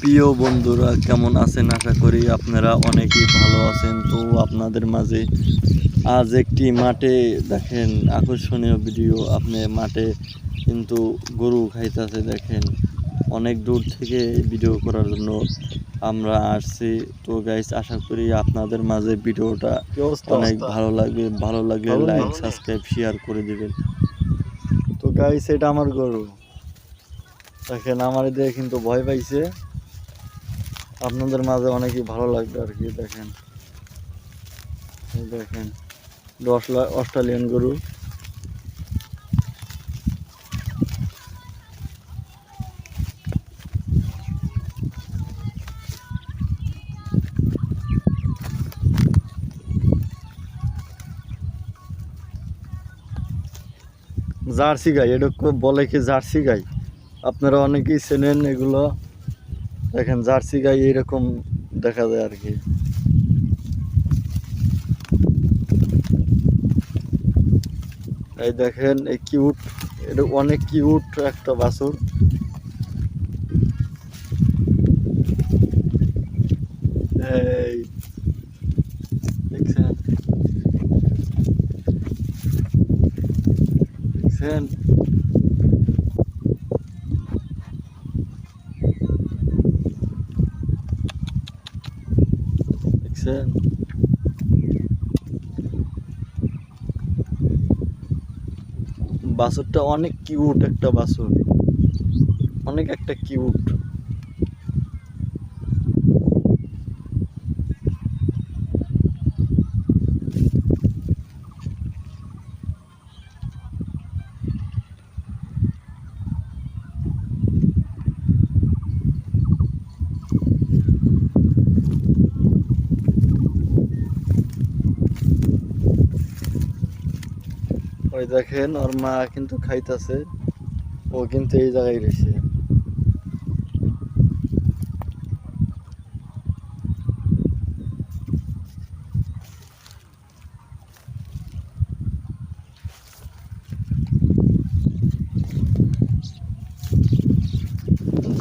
প্রিয় বন্ধুরা কেমন আছেন? আশা করি আপনারা অনেকেই ভালো আছেন। তো আপনাদের মাঝে আজ একটি মাঠে দেখেন আকর্ষণীয় ভিডিও আপনি মাঠে কিন্তু গরু খাইতেছে দেখেন। অনেক দূর থেকে ভিডিও করার জন্য আমরা আসছি। তো গাইস আশা করি আপনাদের মাঝে ভিডিওটা অনেক ভালো লাগবে। ভালো লাগলে? লাইক সাবস্ক্রাইব শেয়ার করে দিবেন। তো গাইস এটা আমার গরু। দেখেন আমার দিয়ে কিন্তু ভয় পাইছে। আপনাদের মাঝে অনেকই ভালো লাগবে আর কি, দেখেন। এই দেখেন এটা অস্ট্রা- অস্ট্রেলিয়ান গরু। জার্সি গাই, এটা কো- বলে কি জার্সি গাই? আপনারা অনেকেই চেনেন এগুলো। দেখেন জার্সি গাই এরকম দেখা যায় আর কি। এই দেখেন, এই কিউট এটা অনেক কিউট একটা বাছুর। এই দেখছেন? দেখছেন? দেখছেন বাছুরটা অনেক কিউট একটা বাসুর অনেক একটা কিউট ওই দেখেন ওর মা কিন্তু খাইতাছে। ও কিন্তু এই জায়গায় রয়েছে।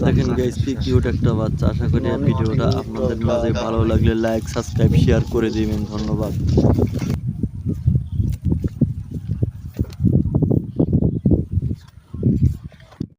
দেখেন গাইস কি কিউট একটা বাচ্চা। আশা করি ভিডিওটা আপনাদের মাঝে ভালো লাগলে লাইক সাবস্ক্রাইব শেয়ার করে দিবেন। ধন্যবাদ।